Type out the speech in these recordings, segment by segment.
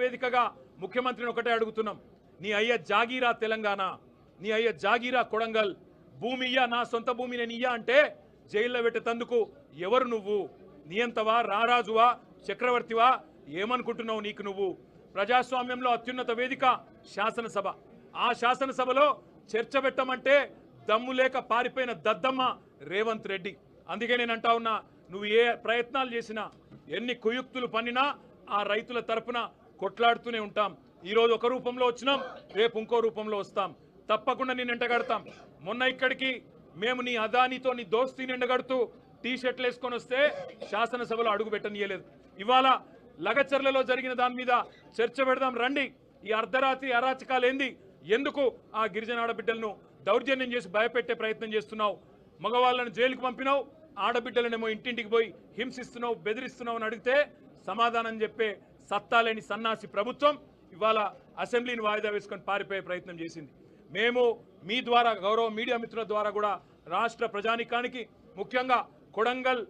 వేదికగా ముఖ్యమంత్రిని ఒకటే అడుగుతున్నాం. నీ అయ్య జాగీరా తెలంగాణ నీ అయ్య జాగీరా కొడంగల్ భూమి ఇయ్యా నా సొంత భూమి నేను ఇయ్యా అంటే జైల్లో పెట్టేతందుకు ఎవరు నువ్వు? నియంతవా రారాజువా చక్రవర్తివా? ఏమనుకుంటున్నావు నీకు నువ్వు? ప్రజాస్వామ్యంలో అత్యున్నత వేదిక శాసనసభ. ఆ శాసనసభలో చర్చ పెట్టమంటే దమ్ము లేక పారిపోయిన దద్దమ్మ రేవంత్ రెడ్డి. అందుకే నేను అంటా ఉన్నా నువ్వు ఏ ప్రయత్నాలు చేసినా ఎన్ని కుయుక్తులు పన్నినా ఆ రైతుల తరపున కొట్లాడుతూనే ఉంటాం. ఈరోజు ఒక రూపంలో వచ్చినాం రేపు ఇంకో రూపంలో వస్తాం. తప్పకుండా నేను ఎండగడతాం. మొన్న ఇక్కడికి మేము నీ అదానితో నీ దోస్తీని ఎండగడుతూ టీ షర్ట్లు వేసుకొని వస్తే శాసనసభలో అడుగు పెట్టనియలేదు. ఇవాళ లగచర్లలో జరిగిన దాని మీద చర్చ పెడదాం రండి. ఈ అర్ధరాత్రి అరాచకాలు ఏంది ఎందుకు ఆ గిరిజన ఆడబిడ్డలను దౌర్జన్యం చేసి భయపెట్టే ప్రయత్నం చేస్తున్నావు? మగవాళ్ళను జైలుకు పంపినావు ఆడబిడ్డలనేమో ఇంటింటికి పోయి హింసిస్తున్నావు బెదిరిస్తున్నావు అని అడిగితే సమాధానం చెప్పే సత్తా లేని సన్నాసి ప్రభుత్వం ఇవాళ అసెంబ్లీని వాయిదా వేసుకొని పారిపోయే ప్రయత్నం చేసింది. మేము మీ ద్వారా గౌరవ మీడియా మిత్రుల ద్వారా కూడా రాష్ట్ర ప్రజానికానికి ముఖ్యంగా కొడంగల్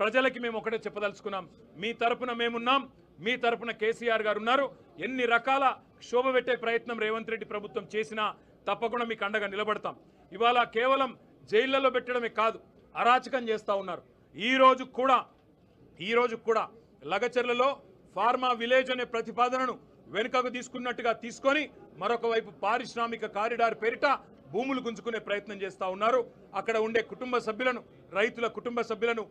ప్రజలకి మేము ఒకటే చెప్పదలుచుకున్నాం. మీ తరపున మేమున్నాం. మీ తరపున కేసీఆర్ గారు ఉన్నారు. ఎన్ని రకాల క్షోభ పెట్టే ప్రయత్నం రేవంత్ రెడ్డి ప్రభుత్వం చేసినా తప్పకుండా మీకు అండగా నిలబడతాం. ఇవాళ కేవలం జైళ్ళలో పెట్టడమే కాదు అరాచకం చేస్తూ ఉన్నారు. ఈ రోజు కూడా ఈ కూడా లగచర్లలో ఫార్మా విలేజ్ అనే ప్రతిపాదనను వెనుకకు తీసుకున్నట్టుగా తీసుకొని మరొక వైపు పారిశ్రామిక కారిడార్ పేరిట భూములు గుంజుకునే ప్రయత్నం చేస్తా ఉన్నారు. అక్కడ ఉండే కుటుంబ సభ్యులను రైతుల కుటుంబ సభ్యులను